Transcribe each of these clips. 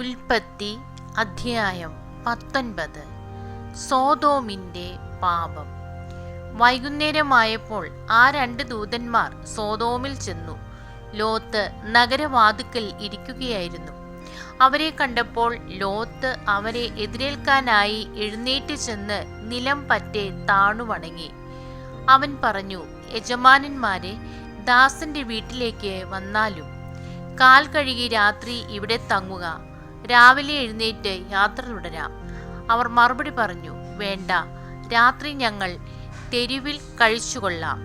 ഉൽപ്പത്തി അധ്യായം പത്തൊൻപത്. സോതോമിന്റെ പാപം. വൈകുന്നേരമായപ്പോൾ ആ രണ്ട് ദൂതന്മാർ സോതോമിൽ ചെന്നു. ലോത്ത് നഗരവാതുക്കൽ ഇരിക്കുകയായിരുന്നു. അവരെ കണ്ടപ്പോൾ ലോത്ത് അവരെ എതിരേൽക്കാനായി എഴുന്നേറ്റ് ചെന്ന് നിലം പറ്റെ താണു വണങ്ങി അവൻ പറഞ്ഞു യജമാനന്മാരെ ദാസന്റെ വീട്ടിലേക്ക് വന്നാലും കാൽ കഴുകി രാത്രി ഇവിടെ തങ്ങുക. രാവിലെ എഴുന്നേറ്റ് യാത്ര തുടരാം. അവർ മറുപടി പറഞ്ഞു വേണ്ട രാത്രി ഞങ്ങൾ തെരുവിൽ കഴിച്ചുകൊള്ളാം.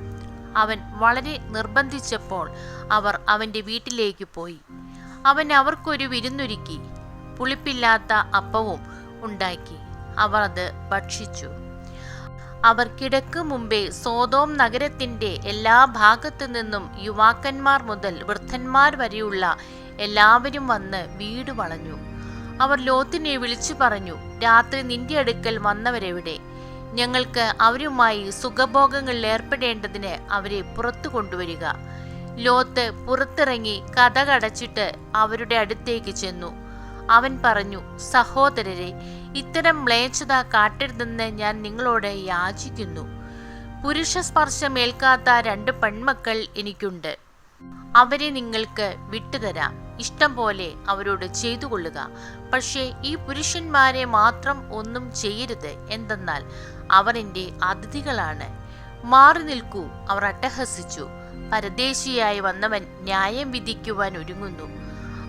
അവൻ വളരെ നിർബന്ധിച്ചപ്പോൾ അവർ അവന്റെ വീട്ടിലേക്ക് പോയി. അവൻ അവർക്കൊരു വിരുന്നൊരുക്കി പുളിപ്പില്ലാത്ത അപ്പവും ഉണ്ടാക്കി. അവർ അത് ഭക്ഷിച്ചു. അവർ കിടക്കു മുമ്പേ സോതോം നഗരത്തിന്റെ എല്ലാ ഭാഗത്തു നിന്നും യുവാക്കന്മാർ മുതൽ വൃദ്ധന്മാർ വരെയുള്ള എല്ലാവരും വന്ന് വീട് വളഞ്ഞു. അവർ ലോത്തിനെ വിളിച്ചു പറഞ്ഞു രാത്രി നിന്റെ അടുക്കൽ വന്നവരെവിടെ? ഞങ്ങൾക്ക് അവരുമായി സുഖഭോഗങ്ങളിൽ ഏർപ്പെടേണ്ടതിന് അവരെ പുറത്തു കൊണ്ടുവരിക. ലോത്ത് പുറത്തിറങ്ങി കഥകടച്ചിട്ട് അവരുടെ അടുത്തേക്ക് ചെന്നു. അവൻ പറഞ്ഞു സഹോദരരെ ഇത്തരം മ്ലേച്ഛത കാട്ടരുതെന്ന് ഞാൻ നിങ്ങളോട് യാചിക്കുന്നു. പുരുഷ സ്പർശമേൽക്കാത്ത രണ്ട് പെൺമക്കൾ എനിക്കുണ്ട്. അവരെ നിങ്ങൾക്ക് വിട്ടുതരാം. ഇഷ്ടം പോലെ അവരോട് ചെയ്തു കൊള്ളുക. പക്ഷേ ഈ പുരുഷന്മാരെ മാത്രം ഒന്നും ചെയ്യരുത് എന്തെന്നാൽ അവർ എന്റെ അതിഥികളാണ്. മാറി നിൽക്കൂ അവർ അട്ടഹസിച്ചു. പരദേശിയായി വന്നവൻ ന്യായം വിധിക്കുവാൻ ഒരുങ്ങുന്നു.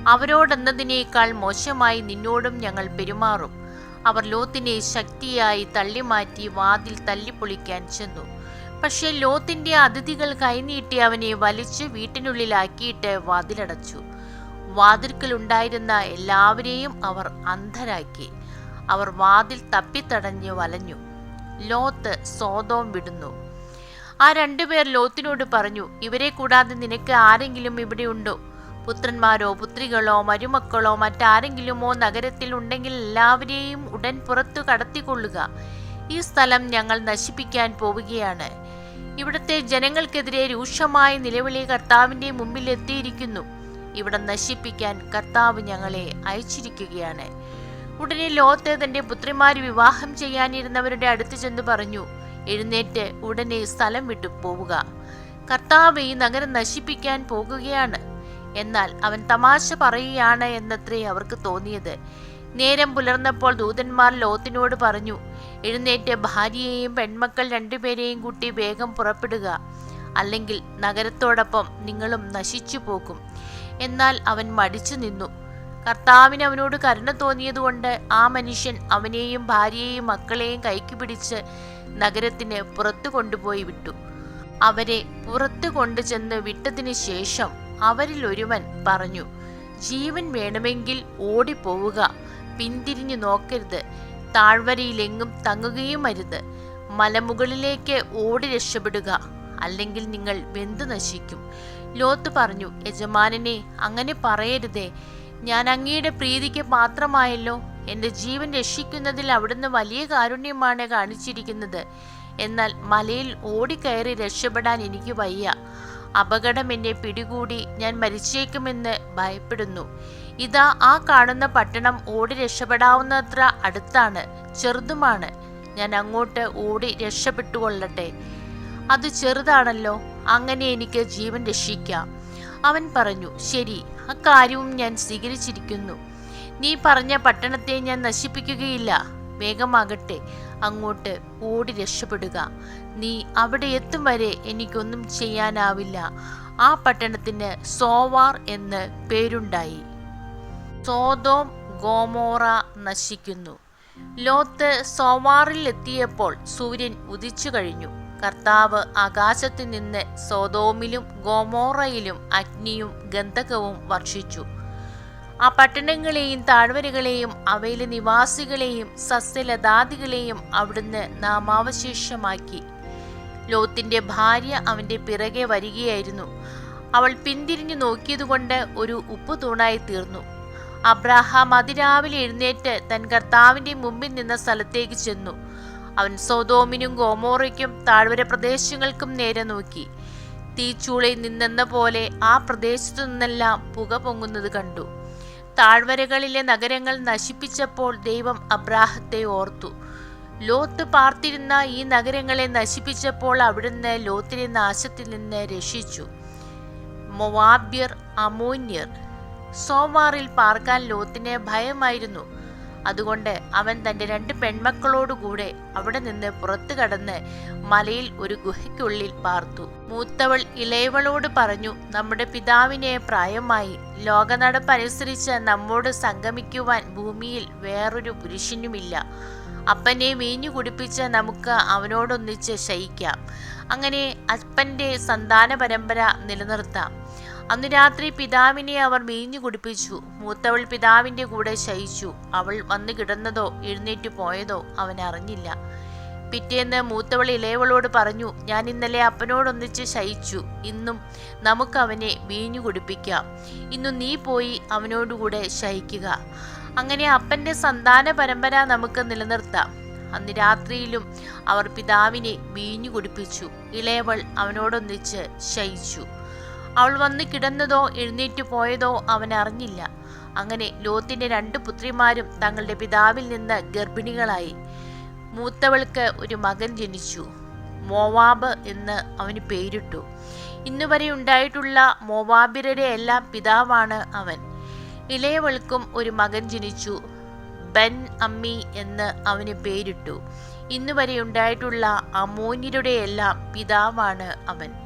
അവരോടെന്നതിനേക്കാൾ മോശമായി നിന്നോടും ഞങ്ങൾ പെരുമാറും. അവർ ലോത്തിനെ ശക്തിയായി തള്ളിമാറ്റി വാതിൽ തല്ലിപ്പൊളിക്കാൻ ചെന്നു. പക്ഷേ ലോത്തിന്റെ അതിഥികൾ കൈനീട്ടി അവനെ വലിച്ച് വീട്ടിനുള്ളിലാക്കിയിട്ട് വാതിലടച്ചു. വാതിൽക്കലുണ്ടായിരുന്ന എല്ലാവരെയും അവർ അന്ധരാക്കി. അവർ വാതിൽ തപ്പിത്തടഞ്ഞ് വലഞ്ഞു. ലോത്ത് സോതോം വിടുന്നു. ആ രണ്ടുപേർ ലോത്തിനോട് പറഞ്ഞു ഇവരെ കൂടാതെ നിനക്ക് ആരെങ്കിലും ഇവിടെ ഉണ്ടോ? പുത്രന്മാരോ പുത്രികളോ മരുമക്കളോ മറ്റാരെങ്കിലുമോ നഗരത്തിൽ ഉണ്ടെങ്കിൽ എല്ലാവരെയും ഉടൻ പുറത്തു കടത്തിക്കൊള്ളുക. ഈ സ്ഥലം ഞങ്ങൾ നശിപ്പിക്കാൻ പോവുകയാണ്. ഇവിടുത്തെ ജനങ്ങൾക്കെതിരെ രൂക്ഷമായ നിലവിളി കർത്താവിന്റെ മുമ്പിൽ എത്തിയിരിക്കുന്നു. ഇവിടെ നശിപ്പിക്കാൻ കർത്താവ് ഞങ്ങളെ അയച്ചിരിക്കുകയാണ്. ഉടനെ ലോത്ത് തന്റെ പുത്രിമാര് വിവാഹം ചെയ്യാനിരുന്നവരുടെ അടുത്ത് ചെന്ന് പറഞ്ഞു എഴുന്നേറ്റ് ഉടനെ സ്ഥലം വിട്ടു പോവുക. കർത്താവ് ഈ നഗരം നശിപ്പിക്കാൻ പോകുകയാണ്. എന്നാൽ അവൻ തമാശ പറയുകയാണ് എന്നത്രേ അവർക്ക് തോന്നിയത്. നേരം പുലർന്നപ്പോൾ ദൂതന്മാർ ലോത്തിനോട് പറഞ്ഞു എഴുന്നേറ്റ് ഭാര്യയെയും പെൺമക്കൾ രണ്ടുപേരെയും കൂട്ടി വേഗം പുറപ്പെടുക. അല്ലെങ്കിൽ നഗരത്തോടൊപ്പം നിങ്ങളും നശിച്ചു പോകും. എന്നാൽ അവൻ മടിച്ചു നിന്നു. കർത്താവിന് അവനോട് കരുണ തോന്നിയതുകൊണ്ട് ആ മനുഷ്യൻ അവനെയും ഭാര്യയെയും മക്കളെയും കൈക്ക് പിടിച്ച് നഗരത്തിന് പുറത്തു കൊണ്ടുപോയി വിട്ടു. അവരെ പുറത്തു കൊണ്ടുചെന്ന് വിട്ടതിന് ശേഷം അവരിൽ ഒരുവൻ പറഞ്ഞു ജീവൻ വേണമെങ്കിൽ ഓടിപ്പോവുക പിന്തിരിഞ്ഞു നോക്കരുത് താഴ്വരയിലെങ്ങും തങ്ങുകയും അരുത്. മലമുകളിലേക്ക് ഓടി രക്ഷപ്പെടുക അല്ലെങ്കിൽ നിങ്ങൾ വെന്തു നശിക്കും. ലോത്ത് പറഞ്ഞു യജമാനനെ അങ്ങനെ പറയരുതേ. ഞാൻ അങ്ങയുടെ പ്രീതിക്ക് പാത്രമായല്ലോ എന്റെ ജീവൻ രക്ഷിക്കുന്നതിൽ അവിടുന്ന് വലിയ കാരുണ്യമാണ് കാണിച്ചിരിക്കുന്നത്. എന്നാൽ മലയിൽ ഓടിക്കയറി രക്ഷപ്പെടാൻ എനിക്ക് വയ്യ. അപകടം എന്നെ പിടികൂടി ഞാൻ മരിച്ചേക്കുമെന്ന് ഭയപ്പെടുന്നു. ഇതാ ആ കാണുന്ന പട്ടണം ഓടി രക്ഷപ്പെടാവുന്നത്ര അടുത്താണ് ചെറുതുമാണ്. ഞാൻ അങ്ങോട്ട് ഓടി രക്ഷപ്പെട്ടുകൊള്ളട്ടെ. അത് ചെറുതാണല്ലോ. അങ്ങനെ എനിക്ക് ജീവൻ രക്ഷിക്കാം. അവൻ പറഞ്ഞു ശരി അക്കാര്യവും ഞാൻ സ്വീകരിച്ചിരിക്കുന്നു. നീ പറഞ്ഞ പട്ടണത്തെ ഞാൻ നശിപ്പിക്കുകയില്ല. വേഗമാകട്ടെ അങ്ങോട്ട് ഓടി രക്ഷപ്പെടുക. നീ അവിടെ എത്തും വരെ എനിക്കൊന്നും ചെയ്യാനാവില്ല. ആ പട്ടണത്തിന് സോവാർ എന്ന് പേരുണ്ടായി. സോതോം ഗോമോറ നശിക്കുന്നു. ലോത്ത് സോവാറിൽ എത്തിയപ്പോൾ സൂര്യൻ ഉദിച്ചു കഴിഞ്ഞു കർത്താവ് ആകാശത്തു നിന്ന് സോതോമിലും ഗോമോറയിലും അഗ്നിയും ഗന്ധകവും വർഷിച്ചു. ആ പട്ടണങ്ങളെയും താഴ്വരകളെയും അവയിലെ നിവാസികളെയും സസ്യലതാദികളെയും അവിടുന്ന് നാമാവശേഷമാക്കി ലോത്തിന്റെ ഭാര്യ അവന്റെ പിറകെ വരികയായിരുന്നു. അവൾ പിന്തിരിഞ്ഞു നോക്കിയതുകൊണ്ട് ഒരു ഉപ്പു തൂണായി തീർന്നു. അബ്രാഹാം അതിരാവിലെ എഴുന്നേറ്റ് തൻ കർത്താവിന്റെ മുമ്പിൽ നിന്ന സ്ഥലത്തേക്ക് ചെന്നു. അവൻ സോതോമിനും ഗോമോറയ്ക്കും താഴ്വര പ്രദേശങ്ങൾക്കും നേരെ നോക്കി. തീച്ചൂളയിൽ നിന്നെന്ന പോലെ ആ പ്രദേശത്തു നിന്നെല്ലാം പുക പൊങ്ങുന്നത് കണ്ടു. താഴ്വരകളിലെ നഗരങ്ങൾ നശിപ്പിച്ചപ്പോൾ ദൈവം അബ്രാഹത്തെ ഓർത്തു. ലോത്ത് പാർത്തിരുന്ന ഈ നഗരങ്ങളെ നശിപ്പിച്ചപ്പോൾ അവിടുന്ന് ലോത്തിനെ നാശത്തിൽ നിന്ന് രക്ഷിച്ചു. മൊവാബ്യർ അമോന്യർ. സോമാറിൽ പാർക്കാൻ ലോത്തിനെ ഭയമായിരുന്നു. അതുകൊണ്ട് അവൻ തന്റെ രണ്ട് പെൺമക്കളോടുകൂടെ അവിടെ നിന്ന് പുറത്തു കടന്ന് മലയിൽ ഒരു ഗുഹയ്ക്കുള്ളിൽ പാർത്തു. മൂത്തവൾ ഇളയവളോട് പറഞ്ഞു നമ്മുടെ പിതാവിനെ പ്രായമായി ലോകനടപ്പനുസരിച്ച് നമ്മോട് സംഗമിക്കുവാൻ ഭൂമിയിൽ വേറൊരു പുരുഷനുമില്ല. അപ്പനെ വീഞ്ഞു കുടിപ്പിച്ച് നമുക്ക് അവനോടൊന്നിച്ച് ശയിക്കാം. അങ്ങനെ അപ്പന്റെ സന്താന പരമ്പര നിലനിർത്താം. അന്ന് രാത്രി പിതാവിനെ അവർ വീഞ്ഞു കുടിപ്പിച്ചു. മൂത്തവൾ പിതാവിന്റെ കൂടെ ശയിച്ചു. അവൾ വന്നു കിടന്നതോ എഴുന്നേറ്റ് പോയതോ അവൻ അറിഞ്ഞില്ല. പിറ്റേന്ന് മൂത്തവൾ ഇളയവളോട് പറഞ്ഞു ഞാൻ ഇന്നലെ അപ്പനോടൊന്നിച്ച് ശയിച്ചു. ഇന്നും നമുക്ക് അവനെ വീഞ്ഞു കുടിപ്പിക്കാം. ഇന്നു നീ പോയി അവനോടുകൂടെ ശയിക്കുക. അങ്ങനെ അപ്പന്റെ സന്താന പരമ്പര നമുക്ക് നിലനിർത്താം. അന്ന് രാത്രിയിലും അവർ പിതാവിനെ വീഞ്ഞു കുടിപ്പിച്ചു. ഇളയവൾ അവനോടൊന്നിച്ച് ശയിച്ചു. അവൾ വന്ന് കിടന്നതോ എഴുന്നേറ്റ് പോയതോ അവൻ അറിഞ്ഞില്ല. അങ്ങനെ ലോത്തിന്റെ രണ്ട് പുത്രിമാരും തങ്ങളുടെ പിതാവിൽ നിന്ന് ഗർഭിണികളായി. മൂത്തവൾക്ക് ഒരു മകൻ ജനിച്ചു. മോവാബ് എന്ന് അവന് പേരിട്ടു. ഇന്നുവരെ ഉണ്ടായിട്ടുള്ള മോവാബിരുടെ എല്ലാം പിതാവാണ് അവൻ. ഇളയവൾക്കും ഒരു മകൻ ജനിച്ചു. ബെൻ അമ്മി എന്ന് അവന് പേരിട്ടു. ഇന്നുവരെ ഉണ്ടായിട്ടുള്ള അമോന്യരുടെ എല്ലാം പിതാവാണ് അവൻ.